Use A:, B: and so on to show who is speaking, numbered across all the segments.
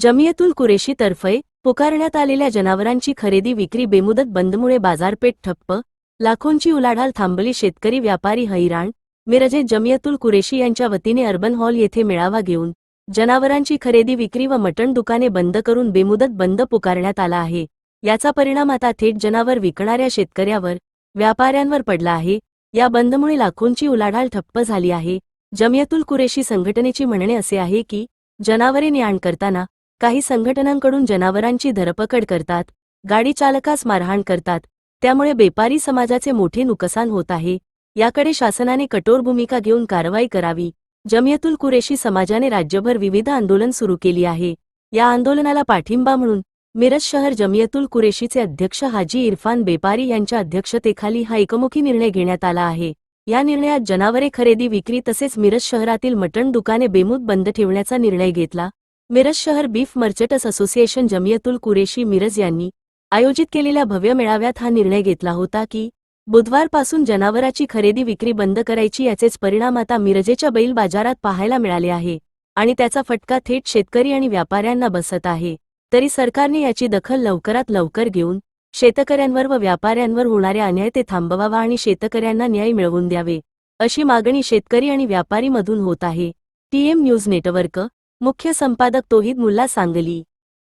A: जमियतुल कुरेशी तर्फे पुकारण्यात आलेल्या जनावरांची खरेदी विक्री बेमुदत बंदमुळे बाजारपेठ ठप्प लाखोंची उलाढाल थांबली शेतकरी व्यापारी हैराण मिरजे जमियतुल कुरेशी यांच्या वतीने अर्बन हॉल येथे मेळावा घेऊन जनावरांची खरेदी विक्री व मटण दुकाने बंद करून बेमुदत बंद पुकारण्यात आला आहे. याचा परिणाम आता थेट जनावर विकणाऱ्या शेतकऱ्यावर व्यापाऱ्यांवर पडला आहे. या बंदमुळे लाखोंची उलाढाल ठप्प झाली आहे. जमियतुल कुरेशी संघटनेची म्हणणे असे आहे की जनावरे ने आण करताना काही संघटनांकडून जनावरांची धरपकड करतात गाडी चालकास मारहाण करतात त्यामुळे बेपारी समाजाचे मोठे नुकसान होत आहे. याकडे शासनाने कठोर भूमिका घेऊन कारवाई करावी. जमियतुल कुरेशी समाजाने राज्यभर विविध आंदोलन सुरू केली आहे. या आंदोलनाला पाठिंबा म्हणून मिरज शहर जमियतुल कुरेशीचे अध्यक्ष हाजी इरफान बेपारी यांच्या अध्यक्षतेखाली हा एकमुखी निर्णय घेण्यात आला आहे. या निर्णयात जनावरे खरेदी विक्री तसेच मिरज शहरातील मटण दुकाने बेमूत बंद ठेवण्याचा निर्णय घेतला. मिरज शहर beef merchants association Jamiatul Qureshi Miraj यांनी आयोजित केलेल्या भव्य मेळाव्यात हा निर्णय घेतला होता की बुधवारपासून जनावराची खरेदी विक्री बंद करायची याचेच परिणाम आता मिरजेच्या बैल बाजारात पाहायला मिळाले आहे आणि त्याचा फटका थेट शेतकरी आणि व्यापाऱ्यांना बसत आहे. तरी सरकारने याची दखल लवकरात लवकर घेऊन शेतकऱ्यांवर व व्यापाऱ्यांवर होणाऱ्या अन्याय ते थांबवावा आणि शेतकऱ्यांना न्याय मिळवून द्यावे अशी मागणी शेतकरी आणि व्यापारीमधून होत आहे. टीएम न्यूज नेटवर्क मुख्य संपादक तोहिद मुल्ला सांगली.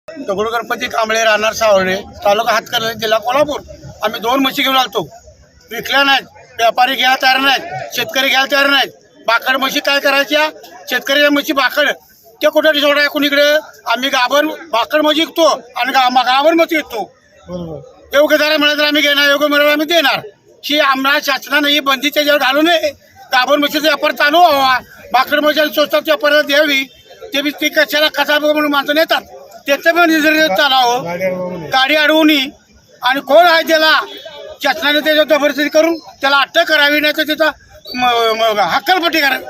B: दगडू गणपती कांबळे राहणार सावळे तालुका हातकर जिल्हा कोल्हापूर. आम्ही दोन म्हशी घेऊन आलतो. विकल्या नाहीत व्यापारी घ्यायला तयार नाहीत शेतकरी घ्यायला तयार नाहीत. बाकड म्हशी काय करायच्या? शेतकऱ्याच्या म्हशी बाकड ते कुठं जोडाय कुणीकडे? आम्ही गाभर बाकड म्हशी विकतो आणि गा गाभर म्हशी विकतो. योग्य दरा मिळाला तर आम्ही घेणार योग्य मिळालं आम्ही देणार. ही आम्हाला शासनाने ही बंदी त्याच्यावर घालू नये. गाभर म्हशीचा व्यापार चालू व्हावा. बाकड म्हशी आणि स्वस्तात व्यापाराला द्यावी. ते बी ते कशाला कसा म्हणून माणसं नेतात. त्याचं पण निसर्ग चालावं हो. गाडी अडवून आणि कोण आहे त्याला? शासनाने त्याच्या जबरदस्ती करून त्याला अटक करावी नाही तर त्याचा हक्कलपट्टी करावी.